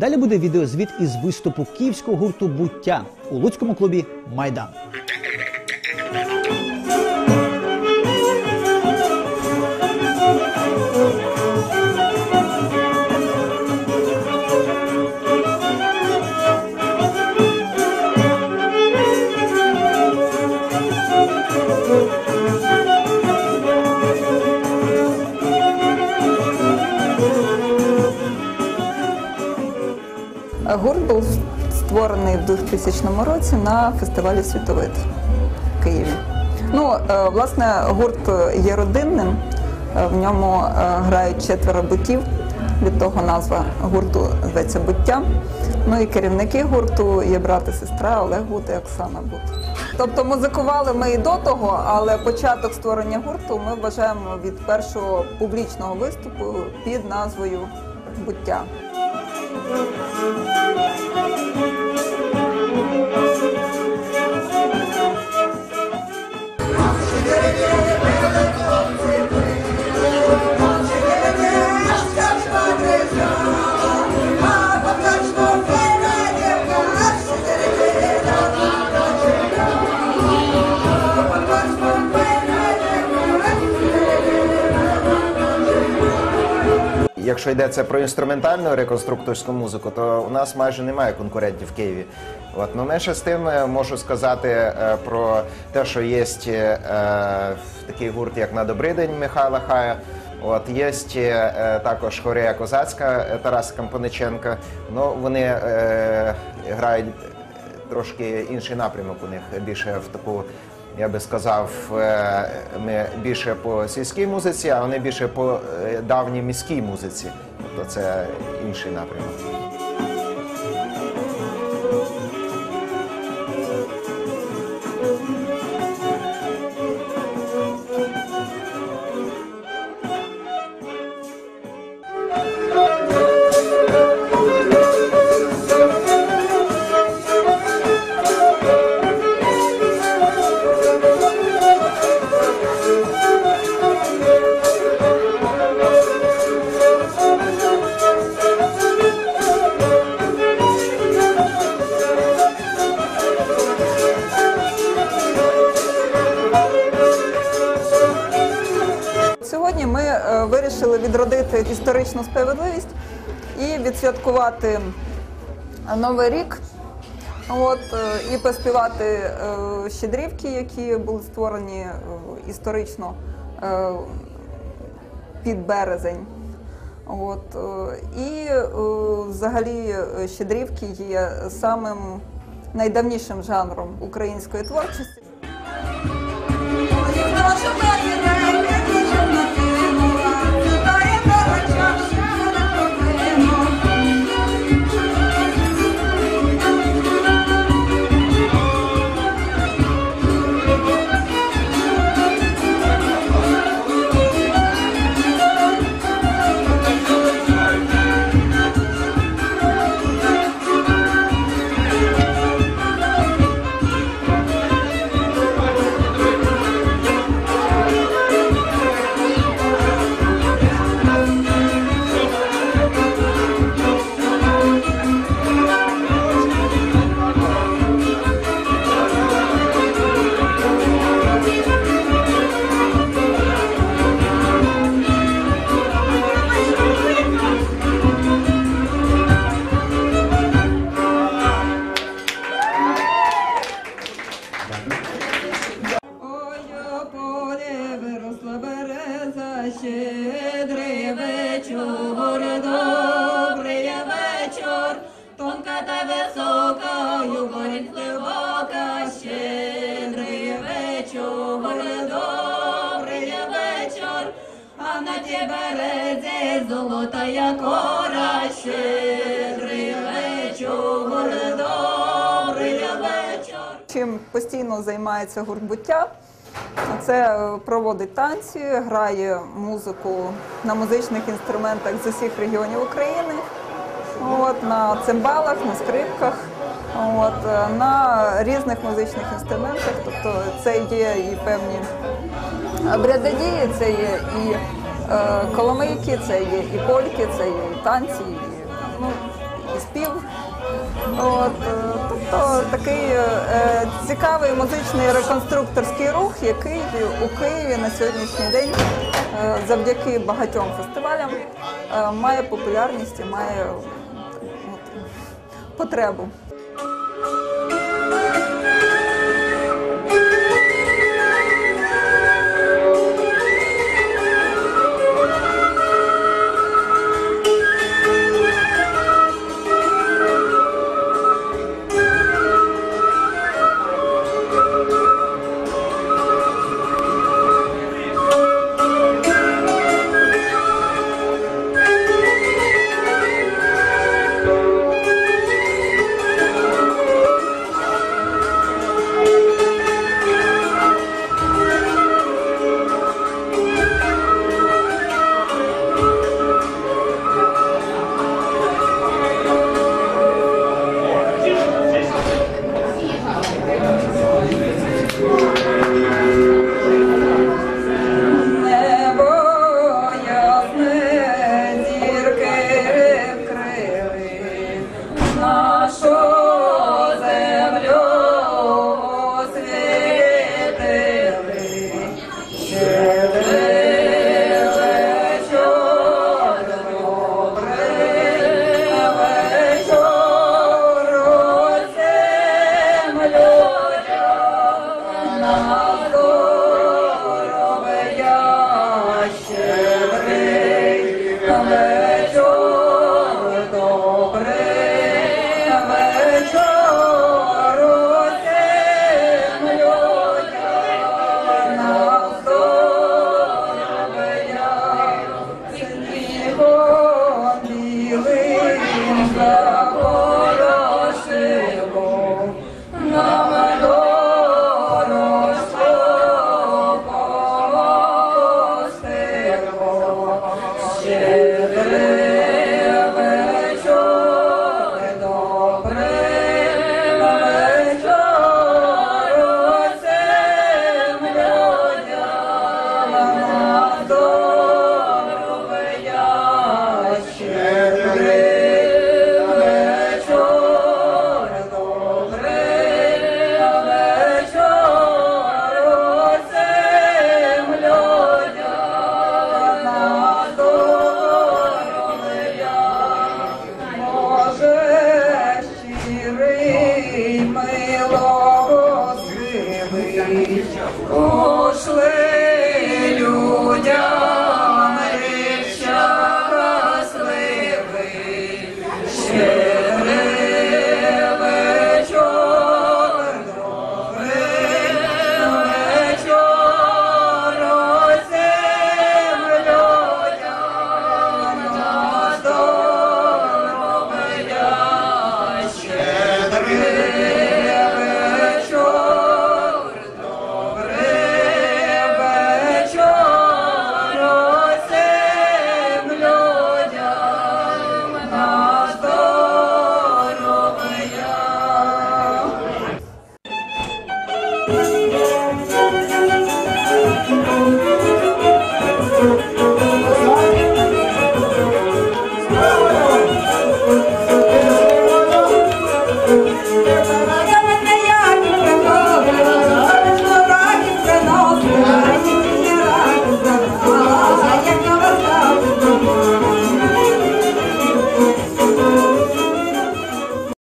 Далі буде відеозвіт із виступу київського гурту Буття у луцькому клубі Майдан. Гурт був створений в 2000 році на фестивалі Світовид в Києві. Ну, е, власне, гурт є родинним, Е, в ньому е, грають четверо бутів. Від того назва гурту зветься буття. Ну і керівники гурту є брат і сестра Олег Гут і Оксана Гут. Тобто музикували ми і до того, але початок створення гурту ми вважаємо від першого публічного виступу під назвою Буття. Thank you. Якщо йдеться про інструментальну реконструкторську музику, то у нас майже немає конкурентів в Києві. От, ну, менше з тим е, можу сказати е, про те, що є е, такий гурт, як на добрий день Михайла Хая. От є також хорея козацька Тараса Кампаниченка. Ну вони е, грають трошки інший напрямок у них більше в таку. Я би сказав, е, ми більше по сільській музиці, а вони більше по е, давній міській музиці. Тобто це інший напрямок. Історичну справедливість і відсвяткувати Новий рік. От, е, і поспівати е, щедрівки, які були створені е, історично під березень. От, і взагалі щедрівки є самим найдавнішим жанром української творчості. Березі золотая кора. Чим постійно займається гурт буття, це е, проводить танці, грає музику на музичних інструментах з усіх регіонів України, от, на цимбалах, на скрипках, от, е, на різних музичних інструментах. Тобто це є і певні обрядодії, це є і коломийки, це є і польки, це є і танці, і, ну, і спів. От, е, тобто такий е, цікавий музичний реконструкторський рух, який у Києві на сьогоднішній день е, завдяки багатьом фестивалям е, має популярність і має от, потребу. 그래.